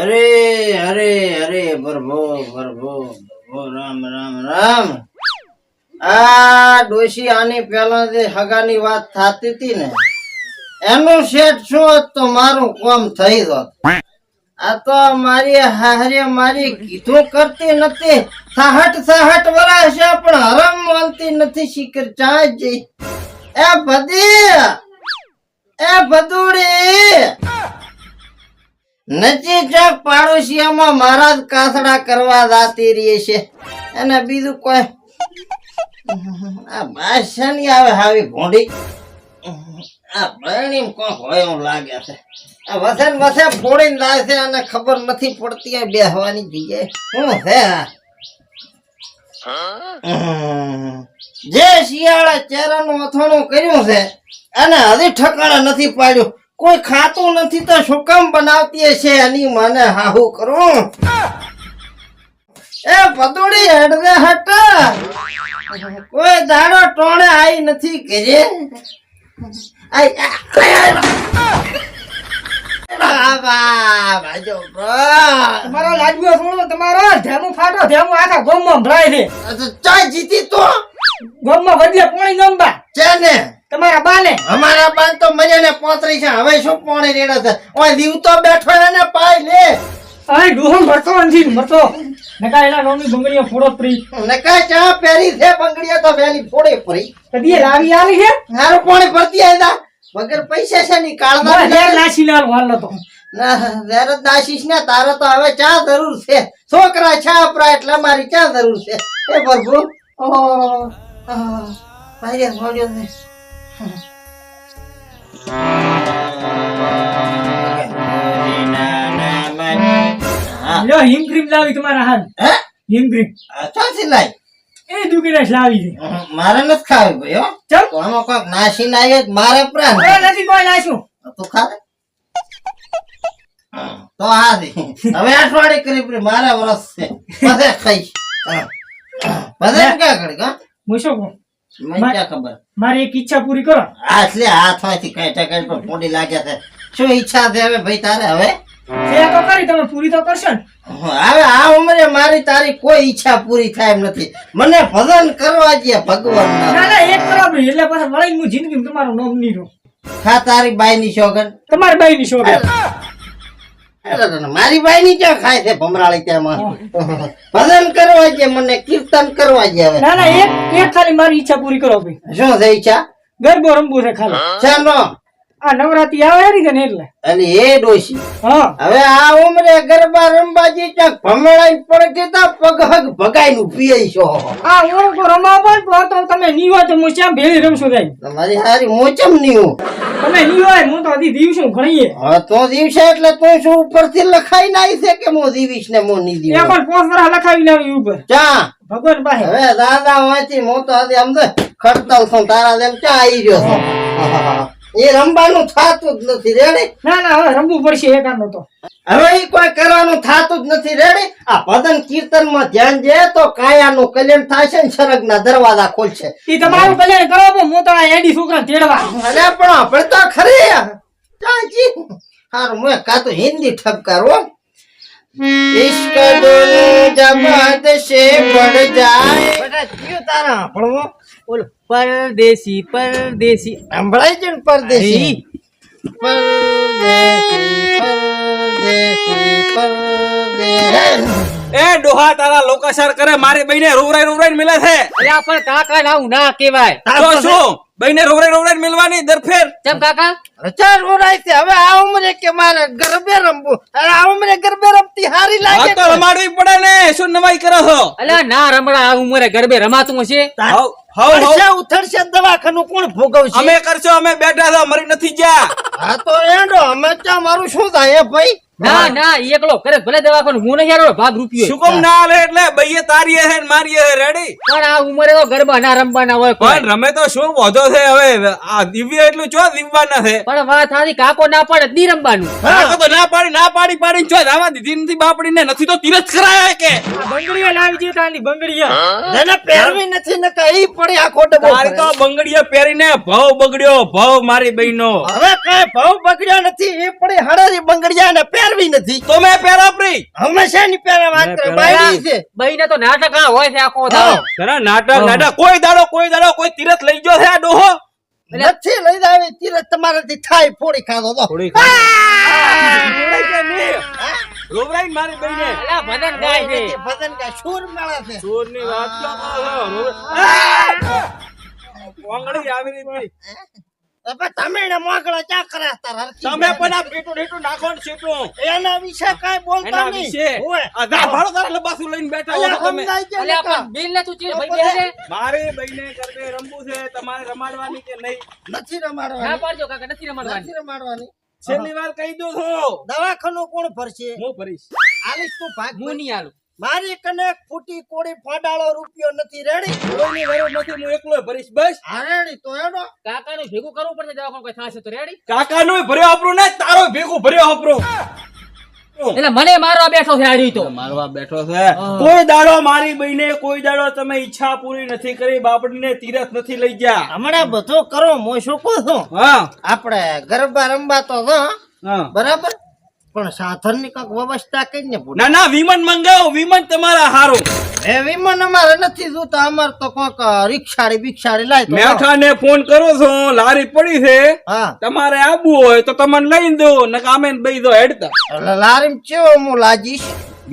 અરે અરે અરે પ્રભો પ્રભો પ્રભો રામ રામ રામ. આ ડોશી આની પેલા જે હગાની વાત થતી હતી ને, એનું શેઠ શું તો મારું કોમ થઈ જત આ તો મારી હારે મારી કીધું કરતી નથી. સાહટ સાહટ વરાશ છે, પણ હરમ માનતી નથી શીકર ચા જઈ એ બધી એ ભદુડી. નજી ચોક મારા કાસડા કરવા દાતી રહી છે. અને બીજું કોઈ? આ આવે હાવી ભોંડી. આ પરણીમ કોક હોય એવું લાગે છે. આ વસે વસે ફોડીને લાવે છે અને ખબર નથી પડતી બેહવાની જગ્યાએ. શું છે જે શિયાળા ચેરાનું અથાણું કર્યું છે અને હજી ઠકાણા નથી પાડ્યું. કોઈ ખાતું નથી તો શું કામ બનાવતી હશે એની મને હાહુ કરું? એ પતોડી હેડવે હટ. કોઈ દાડો ટોણે આઈ નથી ઘરે. તમારો લાડવો સોણો તમારો ધેમું ફાટો ધેમું આખા ગોમમાં ભરાય છે. આ ચા જીતી તો? ગોમમાં બદલે પોણી નંબા છે ને તમારા બાને? અમારા બાન તો મજાને પોતરી છે. હવે શું પોણી રેડે છે? ઓય દીવ તો બેઠો ને પાય લે. અહીં ડોહો મરતો અંજી મરતો. નકા એના નોમી બંગડીઓ ફોડો પ્રી ને કાંઈ ચા પેરી છે બંગડીઓ તો વેલી ફોડે પડી કદી લાવી આવી છે? હારું પાણી ભરતી આયદા વગર પૈસા છે ની કાળના મારા ઘેર નાસી લાલ વાલ તો ના વેર દાશીશ ને તારે તો હવે ચા જરૂર છે. છોકરા છા અપરા એટલે મારી ચા જરૂર છે. એ પ્રભુ. ઓ આ ભાઈ મળ્યો ને લ્યો હિમ ક્રીમ લાવી તમારા હાલ. હે? હિમ ક્રીમ. ચાલથી લાય? એ દુગીરાશ લાવી છે. મારે નથી ખાવી ભાઈ હો. નાસી નાય મારે પ્રાણ નથી કોઈ નાખ્યું તું હા, તો હા હવે અઠવાડિયે કરી મારે વરસ છે. હા. પછી એમ ક્યાં કરી કા હું? શું કહું મને ક્યાં ખબર? મારી એક ઈચ્છા પૂરી કરો. આ એટલે હાથમાંથી કઈ ટકાઈ પર પોડી લાગે છે. શું ઈચ્છા છે હવે ભાઈ તારે હવે? તે તો કરી તમે પૂરી તો કરશો ને. હવે આ ઉંમરે મારી તારી કોઈ ઈચ્છા પૂરી થાય એમ નથી. મને ભજન કરવા દે ભગવાન. ના ના એક બરાબર એટલે પાછા વળીને હું જિંદગી તમારું નામ નહીં રહું. ખા તારી બાઈ ની શોગન. તમારી બાઈ ની શોભે મારી બાઈ ની ક્યાં ખાય છે ભમરાળી ત્યાં ભજન કરવા દે મને કીર્તન કરવા દે હવે. ના ના એક એક ખાલી મારી ઈચ્છા પૂરી કરો ભાઈ. શું છે ઈચ્છા? ગરબો રમવું છે ખાલી. ચાલો આ નવરાત્રી આવે ને એટલે. અને એ ડોશી. હવે આ ઉમરે ગરબા રમવાજી ક્યાંક ભમરાઈ પડે તા પગ હગ ભગાઈ નું પીએ છો આ ઓળખો રમા પણ તો તો તમે નહીં તો હું શ્યામ ભેળી રમશો જાય તમારી હારી મોચમ હું તમે હોય હું તો હજી દીવશું ઘણીએ. હા તો દિવસે એટલે તું શું ઉપરથી લખાઈ નાઈ છે કે હું દીવીશ ને હું નહીં એ દીવ પણ પોસ વરા લખાવી લાવી ઉપર. ચા ભગવાન પાસે. હવે દાદા વાંચી હું તો હજી તો ખડતાલ છું તારા જેમ ચા આવી ગયો છું? એ રમવાનું થતું જ નથી રેડી? ના ના હવે રમવું પડશે એકાનો તો. હવે ઈ કોઈ કરવાનું થતું જ નથી રેડી? આ ભજન કીર્તનમાં ધ્યાન દે તો કાયાનું કલ્યાણ થશે ને સરગ ના દરવાજા ખોલશે. એ તમારું કલ્યાણ કરો પણ હું તો આ એડી છોકરા તેડવા. અરે પણ આપણે તો ખરી ચાચી હારું મેં કા તો હિન્દી ઠપકારો ઇશ્ક દુન જબાત સે પડ જાય. બેટા ક્યું તારા ભણવો ઓલો પરદેશી પરદેશી. સંભળાય છે પરદેશી? પરદેશી પરદેશી પરદેશી. એ ડોહા તારા લોકાચાર કરે મારી બહેને રોવરાઈ રોવરાઈ મિલે છે. અલ્યા પણ કાકા ના આવું ના કેવાય તો શું? બહેને રોવરાઈ રોવરાઈ મિલવાની દરફેર. કેમ કાકા? રચાર ઓરાય છે. હવે આ ઉંમરે કે મારે ગરબે રમવું? અરે આ ઉંમરે ગરબે રમતી હારી લાગે તો રમાડવી પડે ને. શું નવાઈ કરો છો? અલે ના રમડા આ ઉંમરે ગરબે રમાતું હશે. હવ હવ. ઉથડશે દવાખાનું કોણ ભોગવશે? અમે કરશો અમે બેઠા છો મરી નથી ગયા. હા તો એનો અમે ત્યાં મારું શું થાય ભાઈ? ના ના ઈ એકલો કરે ભલે દવાખાનું. હું નહીં યાર ભાગ રૂપિયો શું કામ ના હાલે એટલે બઈએ તારીએ હે ને મારીએ હે રેડી પણ આ ઉંમરે તો ગરબા ના રમવાના હોય પણ રમે તો શું વધો છે હવે? આ દિવ્ય એટલું ચો દીવવાના છે? પણ વાત સારી કાકો ના પાડે દી રમવાનું. કાકો તો ના પાડી ના પાડી પાડી ચો આવા દીધી નથી બાપડીને? નથી તો તીરથ કરાય કે? આ બંગડીઓ લાવી છે તાની બંગડીઓ. જેને પહેરવી નથી ને કઈ પડે આ ખોટે મારી તો બંગડીઓ પહેરીને ભાવ બગડ્યો ભાવ મારી બહેનો. હવે કઈ ભાવ બગડ્યા નથી એ પડે હળેરી બંગડીયા ને પહેરવી નથી. તો મેં પેરાપરી હંમેશા ની પહેરા વાત કરે બાયડી છે. બઈને તો નાટક આ હોય છે આખો દાડો. જરા નાટક નાટક. કોઈ દાડો કોઈ દાડો કોઈ તીરથ લઈ ગયો છે આ ડોહો? નથી લઈ જાવી તીરથ તમારાથી થાય ફોડી ખાધો તો. ફોડી ખાધો રોબરાઈ મારી બઈને અલા, ભજન ગાય છે. ભજન ગાય. સૂર મળે છે. ચોરની વાત ક્યાં કરો! કોંગળી આવી રીતની. હવે તમે મોકળો ચા કરે તમે પણ આ પેટું ઢેટું નાખો ને શેટું. એના વિશે કાઈ બોલતા નહીં. વિશે? ઓય. આ જા ભાડો તારા લબાસું લઈને બેઠા હો તમે. સમજાય છે અલ્યા, નકા? પણ બિલ ને તું ચીર ભાઈ બેસે. મારી બઈને કરતે રમવું છે તમારે રમાડવાની કે નહીં? નથી ના પાડજો કાકા નથી રમાડવાની. નથી રમાડવાની. છેલ્લી વાર કહી દઉં છું. દવાખાનું કોણ ભરશે? હું ભરીશ. આલીશ તું ભાગ. હું નહીં આલું. મારી કને ફૂટી કોડી ફાડાળો રૂપિયો નથી રેડી? કોઈની જરૂર નથી હું એકલો ભરીશ બસ. રેડી તો એનો કાકાનું ભેગું કરવું પડશે દવાખાનું કોઈ થાશે તો રેડી? કાકાનું ભર્યો આપણું ને તારો ભેગું ભર્યો આપણું. એટલે મને મારવા બેઠો છે આ રીતો મારવા બેઠો છે. કોઈ દાડો મારી બહેને કોઈ દાડો તમે ઈચ્છા પૂરી નથી કરી બાપડીને તીરથ નથી લઈ ગયા. હમણાં બધું કરો હું શું કહું છું? હા. આપણે ગરબા રમવા તો બરાબર? પણ સાધનની કંઈક વ્યવસ્થા કઈ ને ના ના વિમાન મંગાવો વિમાન તમારા હારું. એ વિમાન અમારે નથી જોતા અમારે તો કોક રિક્ષાડી બિક્ષાડી લાય મેઠાને ફોન કરો છો લારી પડી છે. હા. તમારે આવવું હોય તો તમને લઈ દો ને કામે બેસી દો હેડતા. એટલે લારીમ ચેવો હું લાજીશ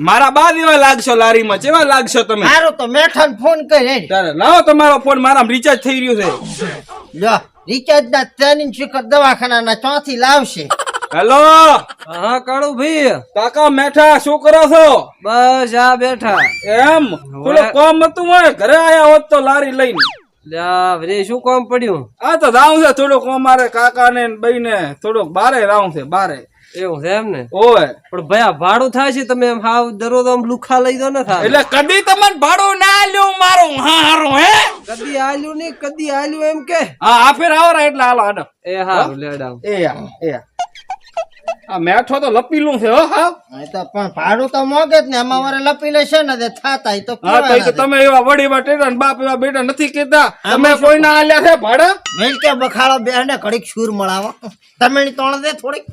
મારા બા જેવા લાગશો લારીમાં જેવા લાગશો તમે? મારો તો મેઠાને ફોન કરી. તારે લાવો તમારો ફોન મારા રિચાર્જ થઈ રહ્યું છે. રિચાર્જ ના ટ્રેનિંગ શિખર દવાખાના ચોથી લાવશે. હેલો? હા કાળુ ભાઈ કાકા મેઠા શું કરો છો? બસ આ બેઠા. એમ? થોડું કામ હતું હોય ઘરે આયા હોત તો લારી લઈને. શું કામ પડ્યું? આ તો રાઉં છે થોડુંક અમારે કાકા ને બઈને થોડુંક બારે રાઉં છે બારે. એવું છે એમ ને? ઓય પણ ભાઈ ભાડું થાય છે તમે હાવ દરરોજ આમ લુખા લઈ દો ને થાય એટલે કદી તમને ભાડું ના આલ્યું મારું? હા હારું હે? કદી આલ્યું નહીં કદી આલ્યું એમ કે. હા આ ફેર આવરા એટલે હાલો આડો એ હા? લેડાવ એ એ આ. મેઠો તો લપીલું છે હો હા. તો પણ ભાડું તો મોગે જ ને આમાં વરે લપી લેશે ને તે થાતા તો હા તો તમે એવા વડી માં ટેટા ને બાપ એવા બેટા નથી કીધા. તમે કોઈ ના આલ્યા છે ભાડા? મેલ કે બખાડો બે ને કડીક સુર મળાવો. તમે ની તોણ દે થોડીક.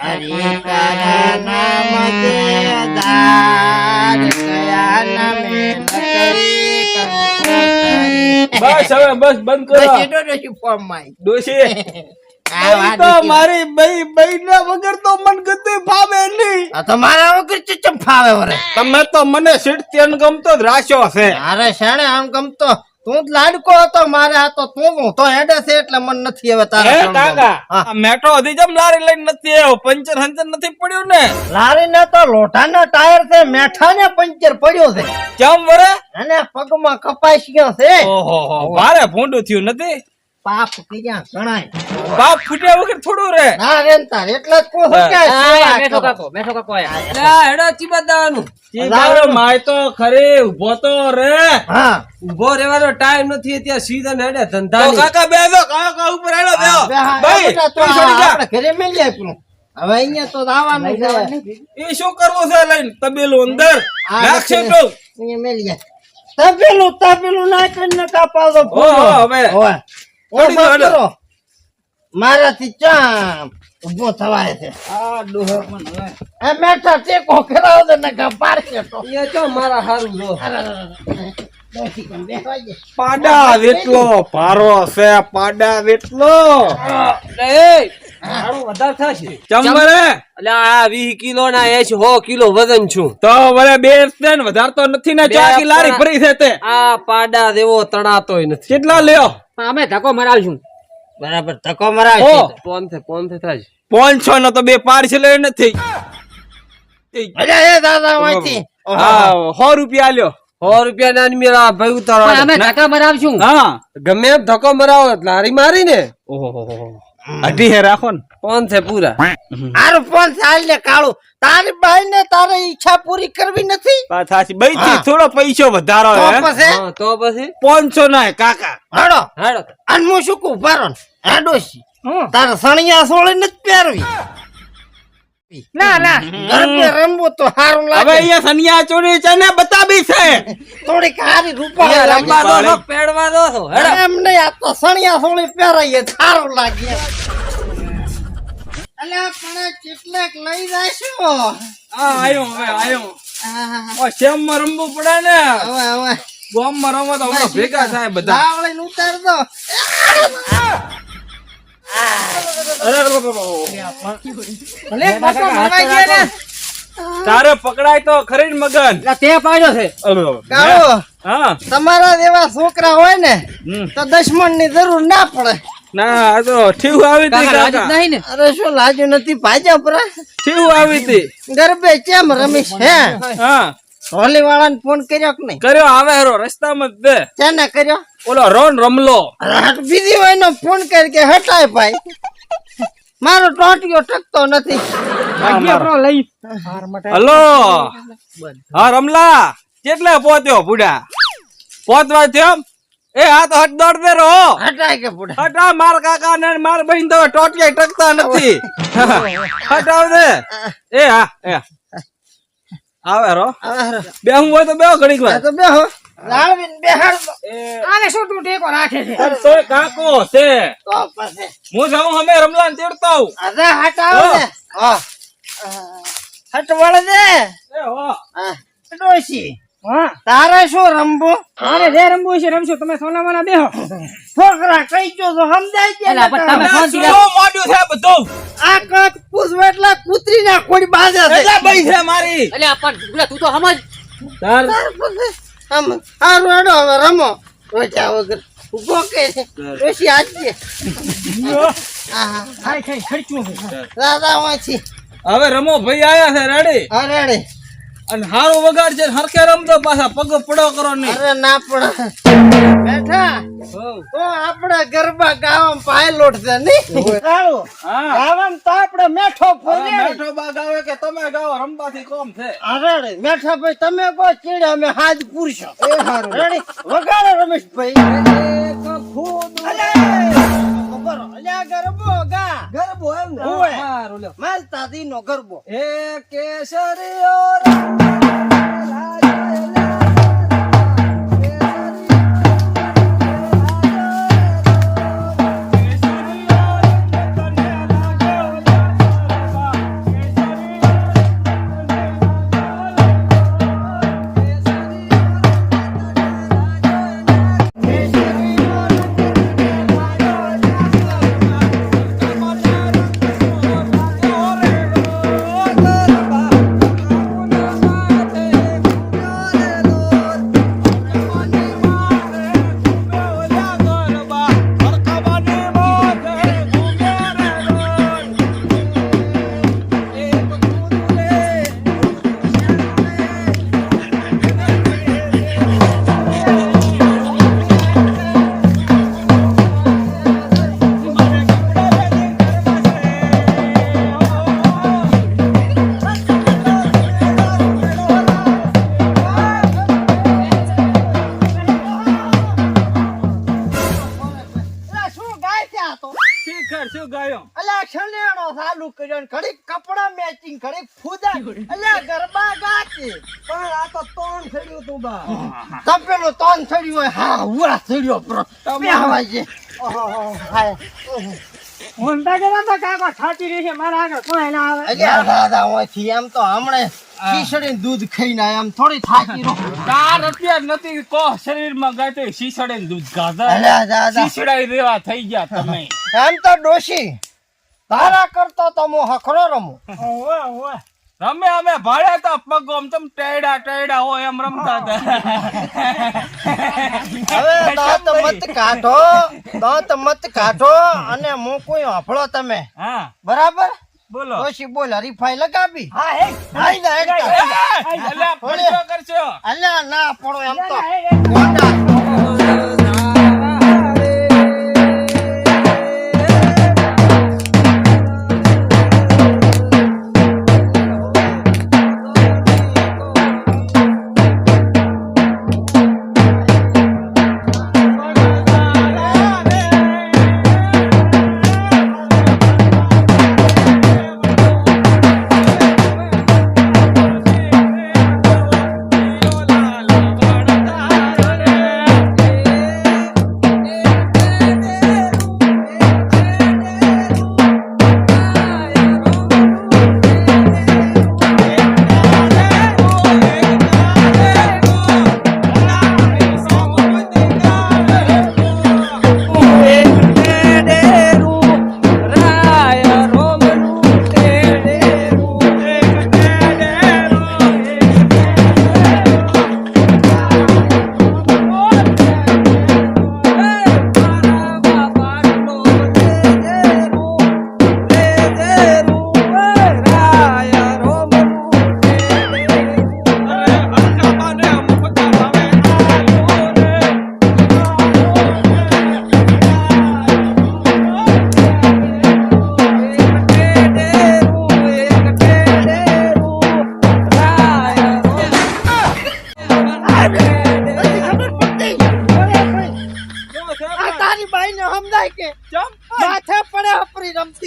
હરે તારા નામ દે દાર કયા નામે નકરી બસ હવે બસ બંધ કરો. ડોશી ફોર્મમાં. ડોશી તો. મારી ભાઈ બઈ ના વગર તો મન ગતિ ફાવે નહીં. આ તો મારા વગર ચચમ ફાવે વરે? તમે તો મને સીટ તેન ગમતો જ રાખ્યો છે અરે શાણે આમ ગમતો તું જ લાડકો હતો મારે આ તો તું હું તો હેડે છે એટલે મન નથી હવે તારે કાકા મેટ્રો હજી જેમ લારી લઈને નથી આવ્યો. પંચર હંચર નથી પડ્યું ને? લારી ને તો લોઢાના ટાયર છે મેઠા ને પંચર પડ્યો છે. કેમ વરે? અને પગમાં કપાઈ ગયો છે. ઓહો ભારે ભૂંડું થયું નથી? પાપ કીધા ગણાય. પાપ ફૂટ્યા વગર થોડું રે ના રેન તાર એટલે જ છું કે કરો. કાકો મેઠો કાકો આયા. હેડો ચીબા દાવાનું. મારો માય તો ખરી ઊભો તો રે. હા. ઊભો રહેવાનો ટાઈમ નથી ત્યાં સીધા ને હેડે તો કાકા બેસો કાકા ઉપર હેલો બેસો ભાઈ તું છોડી જા. આપણે ઘરે મેલી આપ્યું હવે અહીંયા તો આવવાનું છે એ શું કરવું છે લઈને તબેલું અંદર. નથી. તો. અહીંયા મેલી જાય તપેલું તપેલું ના કરીને હવે. કરો. મારાથી ચા ઊભો થવાય છે? આ ડોહો પણ હવે. એ મેઠા ટેકો કરાવો દે ને કા પારશે તો. એ મારા હારું જો? પાડા વેટલો. છે પાડા વેટલો. આ વીસ કિલો ના એસી કિલો વજન છું. તો વરે બે છે ને વધારે નથી ને બે લારી પણ- ભરી છે આ પાડા જેવો તણાતોય નથી. કેટલા લ્યો? પણ અમે ધક્કો મરાવશું. બરાબર ધક્કો. છે પોન થે પોન થે થાય પાંચસો નો તો બે પાર્સલ નથી. અરે એ દાદા વાંચી. હા સો રૂપિયા લ્યો સો રૂપિયા ના મેળા ભાઈ ઉતારો અમે ધક્કા મરાવશું. હા. ગમે એમ ધક્કો મરાવો લારી મારી ને અઢી હે રાખો ને. પોન છે પૂરા. આરું ફોન ચાલ ને કાળું. તારી બાઈ ને તારે ઈચ્છા પૂરી કરવી નથી? સાચી. બઈ થી થોડો પૈસો વધારો તો હે. પછી? હા તો પછી? પાંચસો ના હે કાકા. હાડો. હાડો. અને હું શું કહું ભારો ને હે તારે સણિયા સોળી નથી પહેરવી. ના ના. ગરબે રમવું તો સારું હવે અહીંયા સનિયા ચોરી છે ને બતાવી છે. થોડીક હારી રૂપા રમવા દો. છો, પેડવા દો છો. એમ નહીં આ તો સણિયા સોળી પહેરાઈએ સારું લાગે. અલે પણ કેટલાક લઈ જાશું હા. આયો હવે આયો ઓ શેમમાં રમવું પડે ને? હવે હવે. ગોમમાં રમવા તો ભેગા થાય બધા. આવળે ઉતાર દો. તારે પકડાય તો ખરી મગન. તે પાડ્યો છે. તમારા જેવા છોકરા હોય ને તો દશમનની જરૂર ના પડે. ના આ તો આવી હતી નહીં ને? અરે શું લાજુ નથી? ભાજપ પરા. આવી હતી. ગરબે કેમ રમીશ હે? હા. હોલી વાળાને ફોન કર્યો કે નહીં? કર્યો આવે હેરો રસ્તામાં જ દે ચાને કર્યો? ઓલો રોન રમલો. બીજી હોય નો ફોન કરી કે હટાય ભાઈ. મારો ટોટિયો ટકતો નથી. હલો. હા રમલા. કેટલે પહોંચ્યો બુડા પહોંચવા થયો? એ હા તો હટ દોડ દે રહો હટાય કે બુડા હટા માર કાકા ને માર બહેન તો ટોટિયા ટકતા નથી. હટાવ દે એ હા એ આવે રો બે હું હોય તો બે ઘડીક વાર. તો બેહો. લાળવીને બેહાડ. દો આને શું તું ટેકો રાખે છે? કાકો છે. તો હું જાઉં હમે રમલાન તેડતો આવું. અરે હટાવો ને. હા. હટવળ દે એ હો. હા. હા. તારે શું રમવું? મારે જે રમવું છે રમશું. તમે સોના માના બેહો. છોકરા કઈ ગયો તો સમજાય તમે શું રાખો. છે બધું? આ કચ પૂછવું એટલે કૂતરી ના કોઈ બાંધે એટલે ભાઈ છે મારી? એટલે પણ તું તો સમજ તાર. તાર આમ હવે રમો. રોજા વગર ઊભો કે છે. ડોશી આજજે આહા. ખાઈ ખાઈ વાંચી. હવે રમો ભાઈ આયા છે રેડી અરે અને હારો વગાડ છે હરખે રમતો પાછા પગ પડો કરો નહીં. અરે ના પણ. બેઠા. તો આપણે ગરબા ગાવામાં પાયલોટ છે નહીં? સારું હા. ગાવામાં તો આપણે મેઠો હવે મેઠો બા ગાવે કે તમે ગાઓ રમવાથી કોમ છે. અરે મેઠા ભાઈ તમે કો ચીડે અમે હાજ પૂરશો. એ હારું. રેડી વગાડો રમેશભાઈ. ખબર અલ્યા ગરબો ગા ગરબો એમ ને હારું લ્યો. માલ તાદી નો ગરબો એ કેસરીઓ અલ્યા દાદા ઓયથી એમ તો હમણે ખીચડી દૂધ ખાઈને એમ થોડી થાકી ચાર નથી કો શરીરમાં ગાય શીસડે દૂધ ગાધા દાદા શીસડાઈ દેવા થઈ ગયા તમે. એમ તો ડોશી તારા કરતો તો હું હખરો રમું. ઓવે ઓવે. રમે અમે ભાડે તો પગ આમ તમ ટેડા ટેડા હોય એમ રમતા હતા. હવે દાંત મત કાઢો દાંત મત કાઢો અને હું કોઈ હફળો તમે. હા. બરાબર? બોલો. ડોશી બોલ હરીફાઈ લગાવી? હા હે. હાઈ હેડ અલ્યા, પડશો કરશો. અલ્યા ના પડો એમ તો. ગોંડા.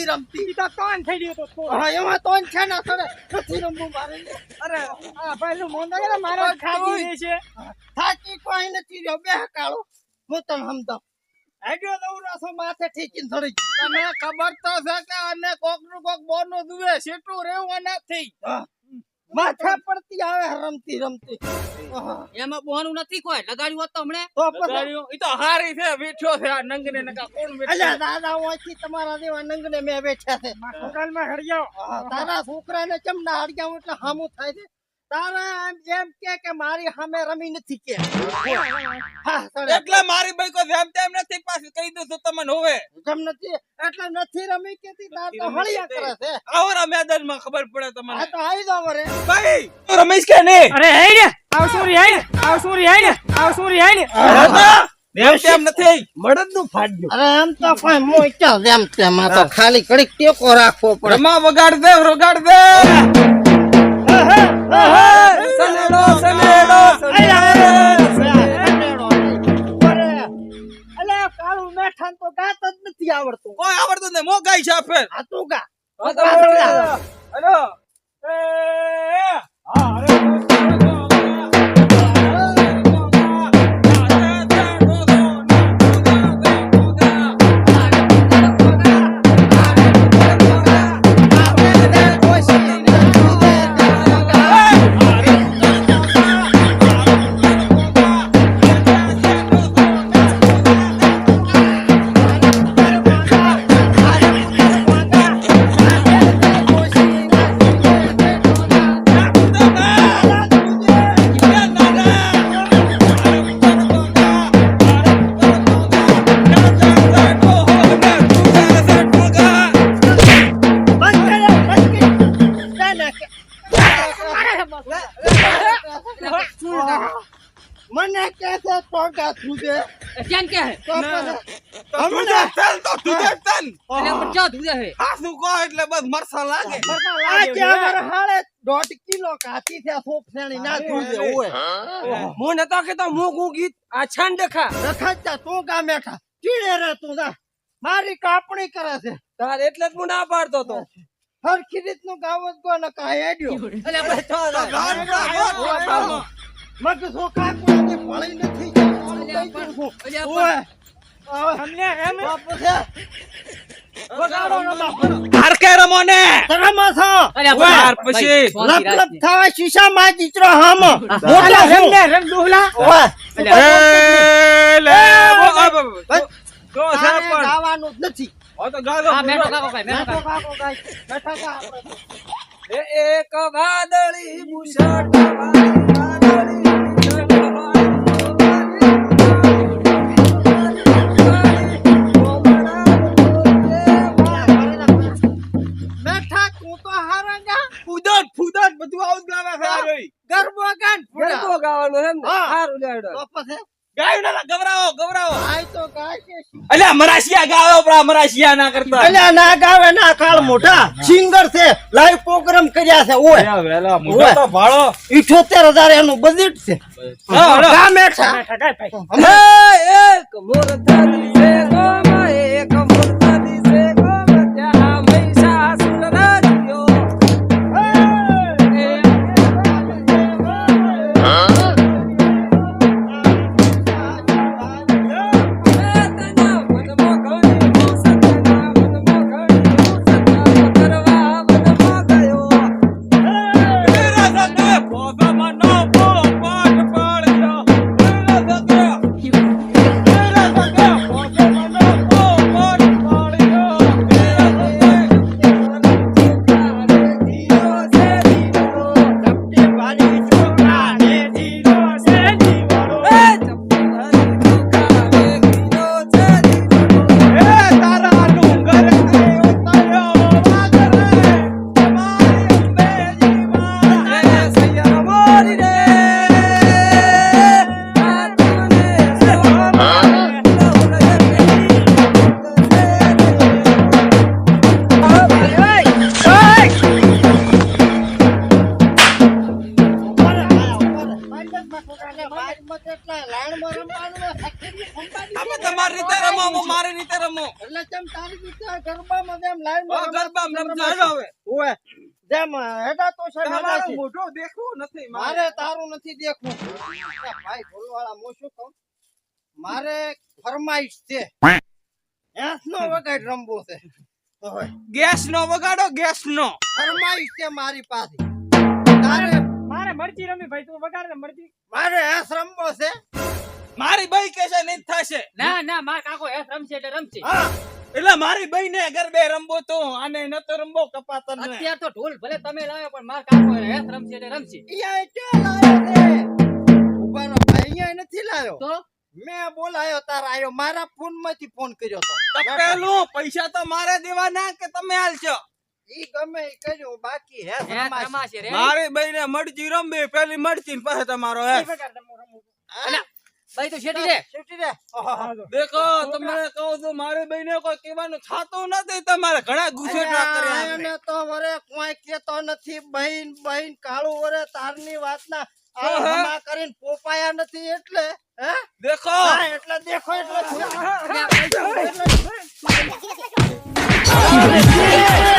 રમતી રમતી ઈ તો તોન થઈ ગયો તો હા એમાં તો છે ને સરે નથી રમવું મારે અરે આ નું મોંદા કે મારો ખાધી દે છે. થાકી કોઈ નથી રહ્યો. બે કાળો હું તને સમજાવ. આડ્યો દવરાસો માથે ઠીકીને થોડી તને ખબર તો છે કે અને કોકનું કોક બોરનું દુવે સીટું રહેવું નથી. માથા પડતી આવે રમતી રમતી. એમાં બોનું નથી કોઈ. લગાડ્યું હોત તો હમણે? તો લગાડ્યું. ઈ તો હારી છે બેઠ્યો છે. આ નંગને નકા કોણ બેઠ્યો અલ્યા દાદા ઓછી તમારા જેવા નંગને મેં બેઠા છે. હળિયાઓ. આહા, તારા છોકરાને કેમ ના અડગ્યા એટલે હામું થાય છે. તારા એમ એમ કે કે મારી સામે રમી નથી કે. એટલે મારી બાઈ જેમ તેમ નથી પાછી કહી દઉં છું તમને હવે. જેમ નથી એટલે નથી રમી કેતી તાર તો હળિયા કરે છે. આવરા મેદાનમાં ખબર પડે આ તમને તો આવી જાવ રે ભાઈ તું રમીશ કે નહીં? અરે હે ને? આવ સોરી હે ને? આવ સોરી હે ને? આવ સોરી હે ને? જેમ તેમ નથી. મળદનું ફાડ્યું અરે એમ તો કોઈ મોય ચાલ જેમ તેમ આ તો ખાલી કડીક ટેકો રાખવો પડે. રમા વગાડ દે વગાડ દે. સનેડો સનેડો અલ્યા કાળું મેઠાન તો ગાત જ નથી આવડતું કોઈ આવડતું નહીં મો ગાય છે ફેર. આ તું ગા હેલો એ હા. અરે મને કે છે ટોકા તું કેમ કે? હે તો પછી તું તો તુજે તન એટલે પણ ચા ધુદે હે હાસુ કહો એટલે બસ મરસા લાગે. આ કે અમારે હાળે દોઢ કિલો કાચી છે સોપ ફેણી ના તું દે ઓય હું. નતો કેતો હું કુ ગીત આ છાન દેખા રખાતા તું ગા મેઠા ચીડે રે તું જા. મારી કાપણી કરે છે. તાર એટલે જ હું ના પાડતો તો. હરખી રીતનું ગાવત ગો ને કાંઈ હેડ્યો? મગ સો કાકુડાથી ભળી નથી જવાનું લઈ જઉં છું. ઓય અમને એમ બાપ છે. વગાડો રમા હાર કે ને છો? પછી. લપ લપ થવા શીશામાં ચિત્રો હામ. મોટા ને ઓય લે. તો પણ. ગાવાનું નથી. એક વાદળી મુસટ વાદળી ફૂદટ ફૂદટ બધું આવું જ ગાવે રહ્યું. ગરબો ગાન ગરબો ગાવાનું એમ. સારું લેડો પછી ગાયું ના ગવરાવો અલ્યા મરાશિયા ગાવે મરાશિયા ના કરતા. અલ્યા ના ગાવે ના કાળ મોટા સિંગર છે લાઈવ પ્રોગ્રામ કર્યા છે ઓય. વેલા મોટો તો ભાળો. એનું બજેટ છે. હા. મેઠા એક ગોમાં તારું નથી દેખવું. ભાઈ ભોલવાળા મો શું કહું? મારે ફરમાઈશ છે. ગેસ નો વગાડ રમવો છે. ગેસ નો વગાડો ગેસ નો ફરમાઈશ છે મારી પાસે. તારે મારે રમી ભાઈ તું વગાડ ને મરચી. મારે એસ રમવો છે. મારી બઈ કે છે નહીં થશે. ના ના માર કાકો એસ રમશે એટલે રમશે. એટલે મારી બઈ ને ગરબે રમવો તો આને નતો રમવો કપાતર ને અત્યાર તો ઢોલ ભલે તમે લાવ્યો પણ માર કાકો એસ રમશે એટલે રમશે. ઈયા ક્યાં લાયો છે? ઊભા રહો ભાઈ અહીંયા નથી લાવ્યો તો? મેં બોલાયો તાર આયો મારા ફોનમાંથી ફોન કર્યો તો. તપેલું પૈસા તો મારે દેવાના કે તમે હાલશો ઈ ગમે ઈ કર્યું બાકી પેલી મડજી પાસે તમારો કોઈ કેતો નથી બહેન બહેન કાળું વરે તારની વાતના કરીને પોપાયા નથી એટલે હે? દેખો. એટલે દેખો એટલે